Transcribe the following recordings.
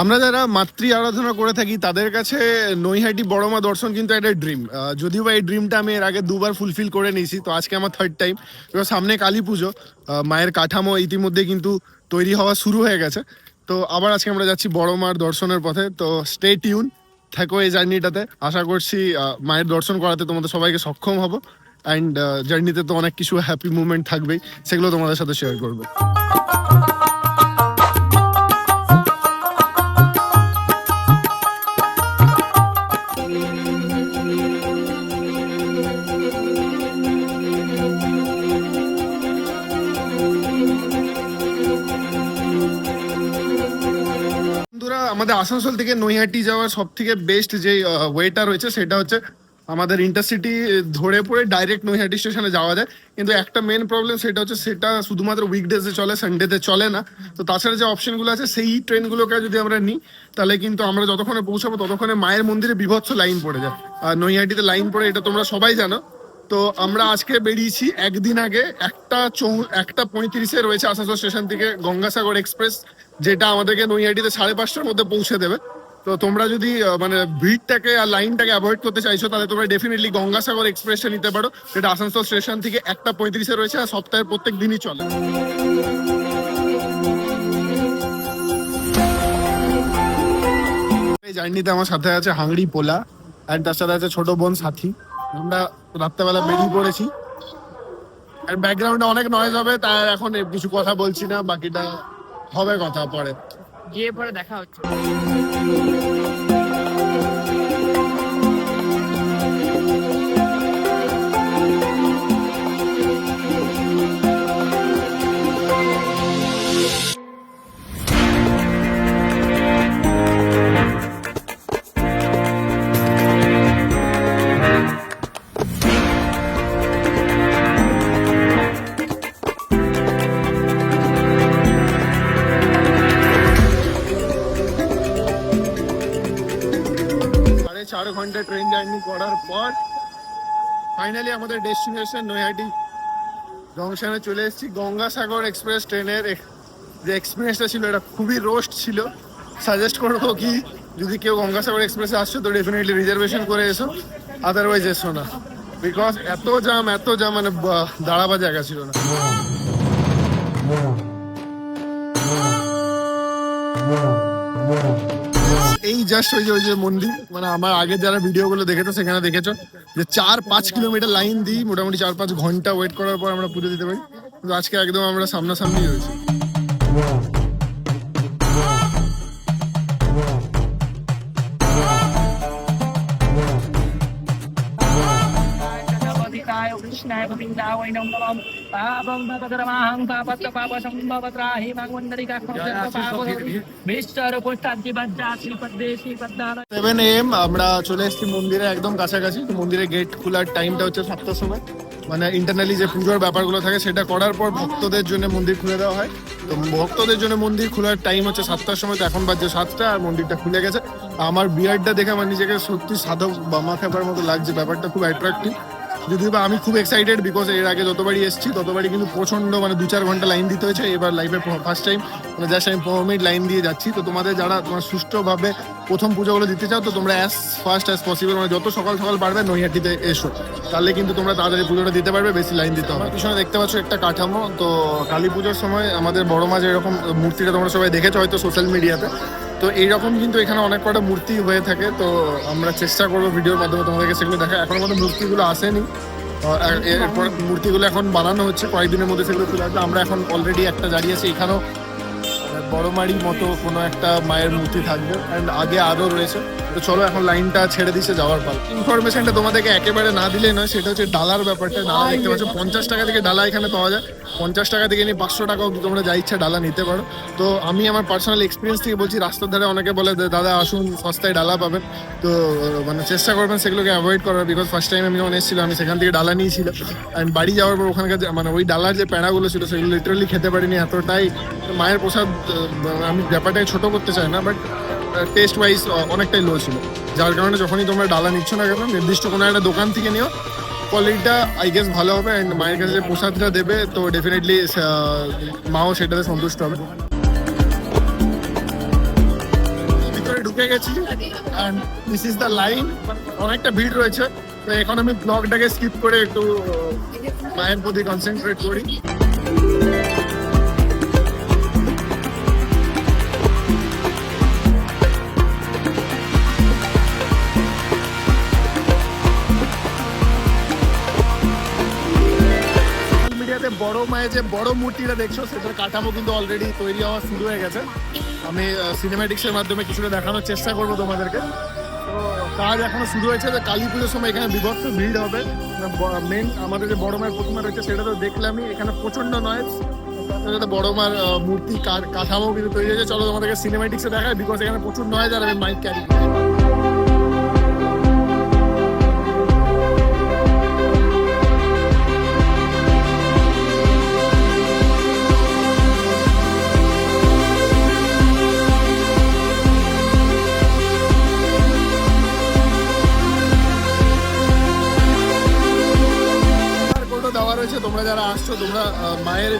আমরা যারা মাতৃ আরাধনা করে থাকি, তাদের কাছে নৈহাটি বড় মা দর্শন কিন্তু একটা ড্রিম যদিও বা এই ড্রিমটা আমি এর আগে দুবার ফুলফিল করে নিয়েছি, তো আজকে আমার থার্ড টাইম এবার সামনে কালী পুজো মায়ের কাঠামো ইতিমধ্যে কিন্তু তৈরি হওয়া শুরু হয়ে গেছে। তো আবার আজকে আমরা যাচ্ছি বড় মার দর্শনের পথে, তো স্টে টিউন থাকো এই জার্নিটাতে। আশা করছি মায়ের দর্শন করাতে তোমাদের সবাইকে সক্ষম হব। অ্যান্ড জার্নিতে তো অনেক কিছু হ্যাপি মুভমেন্ট থাকবেই, সেগুলো তোমাদের সাথে শেয়ার করব। আমাদের আসানসোল থেকে নৈহাটি যাওয়ার সব থেকে বেস্ট যে ওয়েটা রয়েছে সেটা হচ্ছে আমাদের ইন্টারসিটি ধরে পড়ে ডাইরেক্ট নৈহাটি স্টেশনে যাওয়া যায়। কিন্তু একটা মেন প্রবলেম সেটা হচ্ছে সেটা শুধুমাত্র উইকডেজে চলে সানডেতে চলে না। তো তাছাড়া যে অপশনগুলো আছে সেই ট্রেনগুলোকে যদি আমরা নিই, তাহলে কিন্তু আমরা যতক্ষণে পৌঁছাবো ততক্ষণে মায়ের মন্দিরে বিভৎস লাইন পড়ে যায়। আর নৈহাটিতে লাইন পড়ে, এটা তোমরা সবাই জানো। তো আমরা আজকে বেরিয়েছি একদিন আগে, একটা চৌ একটা পঁয়ত্রিশে রয়েছে আসানসোল স্টেশন থেকে গঙ্গাসাগর এক্সপ্রেস, যেটা আমাদেরকে নৈহাটিতে সাড়ে পাঁচটার মধ্যে পৌঁছে দেবে। তো তোমরা যদি মানে ভিড়টাকে আর লাইনটাকে অ্যাভয়েড করতে চাইছো, তাহলে তোমরা ডেফিনেটলি গঙ্গাসাগর এক্সপ্রেসটা নিতে পারো, যেটা আসানসোল স্টেশন থেকে একটা পঁয়ত্রিশে রয়েছে আর সপ্তাহের প্রত্যেক দিনই চলে। জার্নিতে আমার সাথে আছে হাংড়ি পোলা, আর তার সাথে আছে ছোট বোন সাথী। আমরা রাত্রেবেলা বেরিয়ে পড়েছি। আর ব্যাকগ্রাউন্ডে অনেক নয়েজ হবে তাই এখন কিছু কথা বলছি না, বাকিটা হবে কথা পরে। গিয়ে পরে দেখা হচ্ছে। ঘণ্টা ট্রেন জার্নি করার পর ফাইনালি আমাদের ডেস্টিনেশন নৈহাটি জংশনে চলে এসেছি। গঙ্গাসাগর এক্সপ্রেস ট্রেনের যে এক্সপিরিয়েন্সটা ছিল, এটা খুবই রোস্ট ছিল। সাজেস্ট করব কি, যদি কেউ গঙ্গাসাগর এক্সপ্রেসে আসছো, তো ডেফিনেটলি রিজার্ভেশন করে এসো। আদারওয়াইজ এসো না। বিকজ এত জাম এত জাম মানে দাঁড়াবার জায়গা ছিল না। জাস্ট ওই যে ওই যে মন্দির মানে আমার আগে যারা ভিডিওগুলো দেখেছ সেখানে দেখেছ যে চার পাঁচ কিলোমিটার লাইন দিই মোটামুটি চার পাঁচ ঘণ্টা ওয়েট করার পর আমরা পুজো দিতে পারি কিন্তু আজকে একদম আমরা সামনাসামনি রয়েছি কৃষ্ণায় গোবিন্দায় নমঃ পাপং সেভেন এম আমরা চলে এসেছি মন্দিরে একদম কাছাকাছি। তো মন্দিরে গেট খোলার টাইমটা হচ্ছে সাতটার সময়। মানে ইন্টারনালি যে পুজোর ব্যাপারগুলো থাকে, সেটা করার পর ভক্তদের জন্য মন্দির খুলে দেওয়া হয়। তো ভক্তদের জন্য মন্দির খোলার টাইম হচ্ছে সাতটার সময়, তো এখন বাজছে সাতটা আর মন্দিরটা খুলে গেছে। আমার বিয়ারটা দেখে আমার নিজেকে সত্যি সাধক বামা খেপার মতো লাগছে। ব্যাপারটা খুব অ্যাট্রাক্টিভ যদিও বা আমি খুব এক্সাইটেড বিকজ এর আগে যতবারই এসেছি, ততবারই কিন্তু প্রচণ্ড মানে দু চার ঘণ্টা লাইন দিতে হয়েছে। এবার লাইফে ফার্স্ট টাইম মানে জাস্ট আমি পনেরো মিনিট লাইন দিয়ে যাচ্ছি। তো তোমাদের যারা তোমার সুষ্ঠুভাবে প্রথম পুজোগুলো দিতে চাও, তো তোমরা অ্যাজ ফার্স্ট অ্যাজ পসিবল মানে যত সকাল সকাল পারবে নৈহাটিতে এসো। তাহলে কিন্তু তোমরা তাড়াতাড়ি পুজোটা দিতে পারবে, বেশি লাইন দিতে হবে পিছনে দেখতে পাচ্ছ একটা কাঠামো, তো কালী পুজোর সময় আমাদের বড় মাঝে এরকম মূর্তিটা তোমরা সবাই দেখেছ হয়তো সোশ্যাল মিডিয়াতে তো এইরকম কিন্তু এখানে অনেক কটা মূর্তি হয়ে থাকে তো আমরা চেষ্টা করব ভিডিওর মাধ্যমে তোমাদেরকে সেগুলো দেখা। এখন মতো মূর্তিগুলো আসেনি। এরপর মূর্তিগুলো এখন বানানো হচ্ছে কয়েকদিনের মধ্যে সেগুলো তুলে আসবে আমরা এখন অলরেডি একটা দাঁড়িয়ে আছি এখানেও বড় মাড়ি মতো কোনো একটা মায়ের মূর্তি থাকবে। অ্যান্ড আগে আরও রয়েছে। তো চলো এখন লাইনটা ছেড়ে দিচ্ছে যাওয়ার পাল। ইনফরমেশনটা তোমাদেরকে একেবারে না দিলেই নয় সেটা হচ্ছে ডালার ব্যাপারটা। না দেখতে পাচ্ছ পঞ্চাশ টাকা থেকে ডালা এখানে পাওয়া যায়। পঞ্চাশ টাকা থেকে নিয়ে পাঁচশো টাকা তোমরা যা ইচ্ছা ডালা নিতে পারো। তো আমি আমার পার্সোনাল এক্সপিরিয়েন্স থেকে বলছি রাস্তার ধারে অনেকে বলে দাদা আসুন সস্তায় ডালা পাবেন। তো মানে চেষ্টা করবেন সেগুলোকে অ্যাভয়েড করার বিকজ ফার্স্ট টাইম আমি যখন এসেছিলাম আমি সেখান থেকে ডালা নিয়েছিলাম অ্যান্ড বাড়ি যাওয়ার পর ওখানকার যে- মানে ওই ডালার যে প্যাড়াগুলো ছিল সেগুলো লিটারালি খেতে পারিনি এতটাই। মায়ের প্রসাদ আমি ব্যাপারটাকে ছোটো করতে চাই না বাট টেস্ট ওয়াইজ অনেকটাই লো ছিল। যার কারণে যখনই তোমরা ডালা নিচ্ছ না কেন, নির্দিষ্ট কোনো একটা দোকান থেকে নিও। কোয়ালিটিটা আই গেস ভালো হবে অ্যান্ড মায়ের কাছে যে প্রসাদটা দেবে, তো ডেফিনেটলি মাও সেটাতে সন্তুষ্ট হবে। ঢুকে গেছি and this is the line অনেকটা ভিড় রয়েছে, তো এখন আমি ব্লগটাকে স্কিপ করে একটু মায়ের প্রতি কনসেন্ট্রেট করি। বড় মায়ের যে বড় মূর্তিটা দেখছ, সেটার কাঠামো কিন্তু অলরেডি তৈরি হওয়া শুরু হয়ে গেছে। আমি সিনেম্যাটিক্সের মাধ্যমে কিছুটা দেখানোর চেষ্টা করব তোমাদেরকে। কাজ এখনও শুরু হয়েছে যে কালী পুজোর সময় এখানে বিভক্ত ভিড় হবে। মেন আমাদের যে বড় মায়ের প্রতিমা রয়েছে, সেটা তো দেখলামই। এখানে প্রচণ্ড নয় সাথে বড় মার মূর্তি কাঠামো কিন্তু তৈরি হয়েছে। চলো তোমাদেরকে সিনেম্যাটিক্সে দেখায় বিকজ এখানে প্রচুর নয় যারা মাইক ক্যারি যারা আসছো, তোমরা মায়ের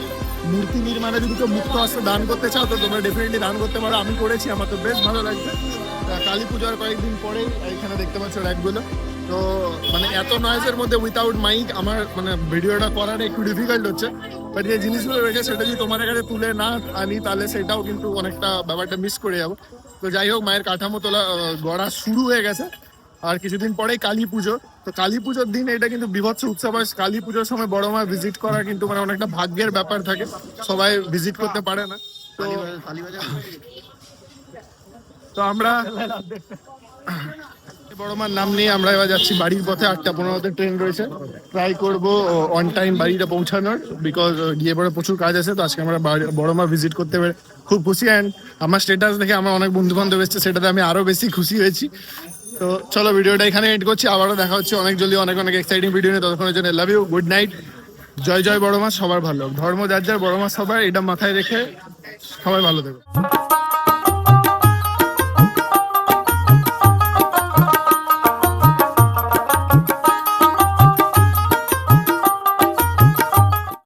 মূর্তি নির্মাণে যদি কেউ মুক্ত হস্তে দান করতে চাও, তো তোমরা ডেফিনেটলি দান করতে পারো। আমি করেছি, আমার তো বেশ ভালো লাগছে। কালী পূজার কয়েকদিন পরেই এখানে দেখতে পাচ্ছ র্যাকগুলো। তো মানে এত নয়েজের মধ্যে উইথাউট মাইক আমার মানে ভিডিওটা করাটা একটু ডিফিকাল্ট হচ্ছে। বাট যে জিনিসগুলো রয়েছে, সেটা যদি তোমার কাছে তুলে না আনি, তাহলে সেটাও কিন্তু অনেকটা ব্যাপারটা মিস করে যাব। তো যাই হোক, মায়ের কাঠামো তোলা গড়া শুরু হয়ে গেছে। আর কিছুদিন পরেই কালী পুজো। তো কালী পুজোর দিন এটা কিন্তু বিভৎস উৎসব। হয় কালী পুজোর সময় বড় মা ভিজিট করা কিন্তু মানে অনেকটা ভাগ্যের ব্যাপার থাকে। সবাই ভিজিট করতে পারে না। তো তো আমরা বড় মার নাম নিয়ে আমরা এবার যাচ্ছি বাড়ির পথে। আটটা পনেরোতে ট্রেন রয়েছে। ট্রাই করব অন টাইম বাড়িটা পৌঁছানোর বিকজ গিয়ে পরে প্রচুর কাজ আছে। তো আজকে আমরা বাড়ি- মা ভিজিট করতে পেরে খুব খুশি। অ্যান্ড আমার স্টেটাস দেখে আমার অনেক বন্ধু বান্ধব এসছে। সেটাতে আমি আরও বেশি খুশি হয়েছি। তো চলো ভিডিওটা এখানে এড করছি। আবারও দেখা হচ্ছে অনেক জলদি, অনেক অনেক এক্সাইটিং ভিডিও নিয়ে। ততক্ষণের জন্য লাভ ইউ গুড নাইট জয় জয় বড় মাছ সবার ভালো। ধর্ম, যার যার বড় মাছ সবার এটা মাথায় রেখে সবাই ভালো থাকবে